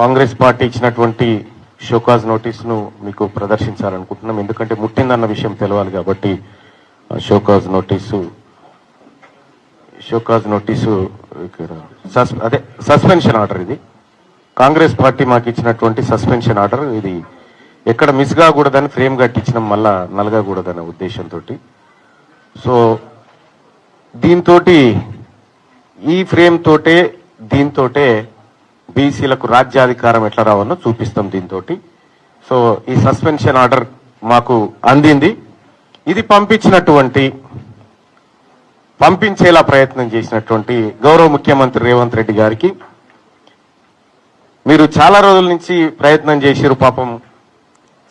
Congress party ఇచ్చినటువంటి show cause నోటీస్ను మీకు ప్రదర్శించాలనుకుంటున్నాం. ఎందుకంటే ముట్టిందన్న విషయం తెలవాలి కాబట్టి షోకాజ్ నోటీసు షోకాజ్ నోటీసు ఇక్కడ అదే సస్పెన్షన్ ఆర్డర్ ఇది. కాంగ్రెస్ పార్టీ మాకు ఇచ్చినటువంటి సస్పెన్షన్ ఆర్డర్ ఇది. ఎక్కడ మిస్ కాకూడదని ఫ్రేమ్ కట్టించడం మళ్ళా నలగకూడదనే ఉద్దేశంతో సో దీంతో ఈ ఫ్రేమ్ తోటే దీంతోటే బీసీలకు రాజ్యాధికారం ఎట్లా రావాలో చూపిస్తాం దీంతో సో ఈ సస్పెన్షన్ ఆర్డర్ మాకు అందింది. ఇది పంపించినటువంటి పంపించేలా ప్రయత్నం చేసినటువంటి గౌరవ ముఖ్యమంత్రి రేవంత్ రెడ్డి గారికి. మీరు చాలా రోజుల నుంచి ప్రయత్నం చేసిరు పాపం.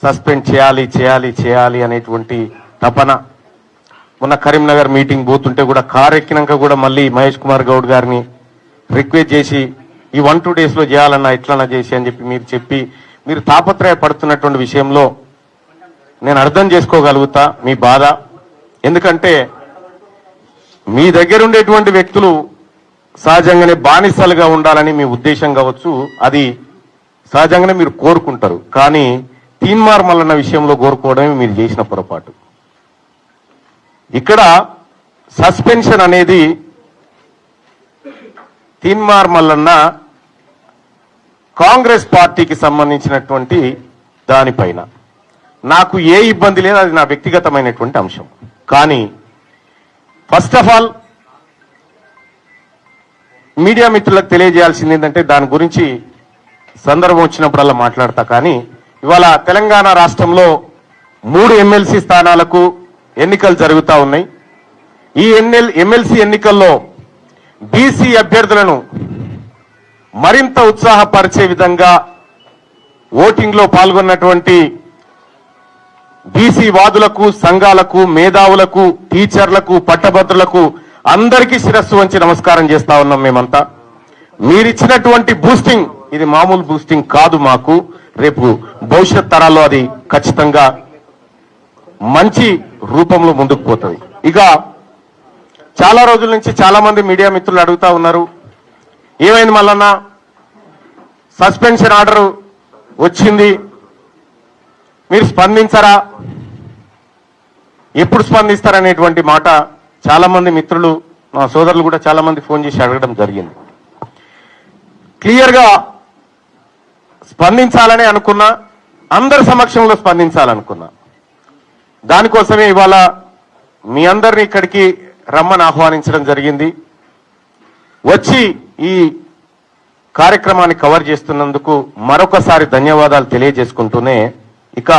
సస్పెండ్ చేయాలి చేయాలి చేయాలి అనేటువంటి తపన. మొన్న కరీంనగర్ మీటింగ్ పోతుంటే కూడా కారు ఎక్కినాక కూడా మళ్ళీ మహేష్ కుమార్ గౌడ్ గారిని రిక్వెస్ట్ చేసి ఈ వన్ టూ డేస్లో చేయాలన్నా ఎట్లన్నా చేసి అని చెప్పి మీరు చెప్పి మీరు తాపత్రయపడుతున్నటువంటి విషయంలో నేను అర్థం చేసుకోగలుగుతా మీ బాధ. ఎందుకంటే మీ దగ్గర ఉండేటువంటి వ్యక్తులు సహజంగానే బానిసలుగా ఉండాలని మీ ఉద్దేశం కావచ్చు. అది సహజంగానే మీరు కోరుకుంటారు. కానీ తీన్మార్ మల్లన్న విషయంలో కోరుకోవడమే మీరు చేసిన పొరపాటు. ఇక్కడ సస్పెన్షన్ అనేది తీన్మార్ మల్లన్న కాంగ్రెస్ పార్టీకి సంబంధించినటువంటి దానిపైన. నాకు ఏ ఇబ్బంది లేదు అది నా వ్యక్తిగతమైనటువంటి అంశం. కానీ ఫస్ట్ ఆఫ్ ఆల్ మీడియా మిత్రులకు తెలియజేయాల్సింది ఏంటంటే దాని గురించి సందర్భం వచ్చినప్పుడల్లా మాట్లాడతా. కానీ ఇవాళ తెలంగాణ రాష్ట్రంలో మూడు ఎమ్మెల్సీ స్థానాలకు ఎన్నికలు జరుగుతూ ఉన్నాయి. ఈ ఎన్ఎల్ ఎమ్మెల్సీ ఎన్నికల్లో బీసీ అభ్యర్థులను మరింత ఉత్సాహపరిచే విధంగా ఓటింగ్లో పాల్గొన్నటువంటి బీసీ వాదులకు సంఘాలకు మేధావులకు టీచర్లకు పట్టభద్రులకు అందరికీ శిరస్సు వంచి నమస్కారం చేస్తా ఉన్నాం మేమంతా. మీరిచ్చినటువంటి బూస్టింగ్ ఇది మామూలు బూస్టింగ్ కాదు మాకు. రేపు భవిష్యత్ తరాల్లో అది ఖచ్చితంగా మంచి రూపంలో ముందుకు పోతుంది. ఇక చాలా రోజుల నుంచి చాలా మంది మీడియా మిత్రులు అడుగుతా ఉన్నారు ఏమైంది మళ్ళన్న సస్పెన్షన్ ఆర్డర్ వచ్చింది. మీరు స్పందించరా? ఎప్పుడు స్పందిస్తారనేటువంటి మాట చాలామంది మిత్రులు మా సోదరులు కూడా చాలామంది ఫోన్ చేసి అడగడం జరిగింది. క్లియర్గా స్పందించాలని అనుకున్నా అందరి సమక్షంలో స్పందించాలనుకున్నా. దానికోసమే ఇవాళ మీ అందరిని ఇక్కడికి రమ్మని ఆహ్వానించడం జరిగింది. వచ్చి ఈ కార్యక్రమాన్ని కవర్ చేస్తున్నందుకు మరొకసారి ధన్యవాదాలు తెలియజేసుకుంటూనే ఇక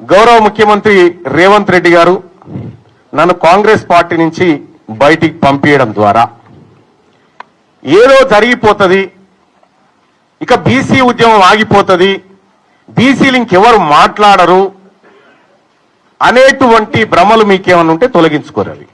గౌరవ ముఖ్యమంత్రి రేవంత్ రెడ్డి గారు నన్ను కాంగ్రెస్ పార్టీ నుంచి బయటికి పంపించడం ద్వారా. ఏదో జరిగిపోతుంది ఇక బీసీ ఉద్యమం ఆగిపోతుంది బీసీలు ఇంకెవరు మాట్లాడరు అనేటువంటి భ్రమలు మీకేమన్నా ఉంటే తొలగించుకోరు అవి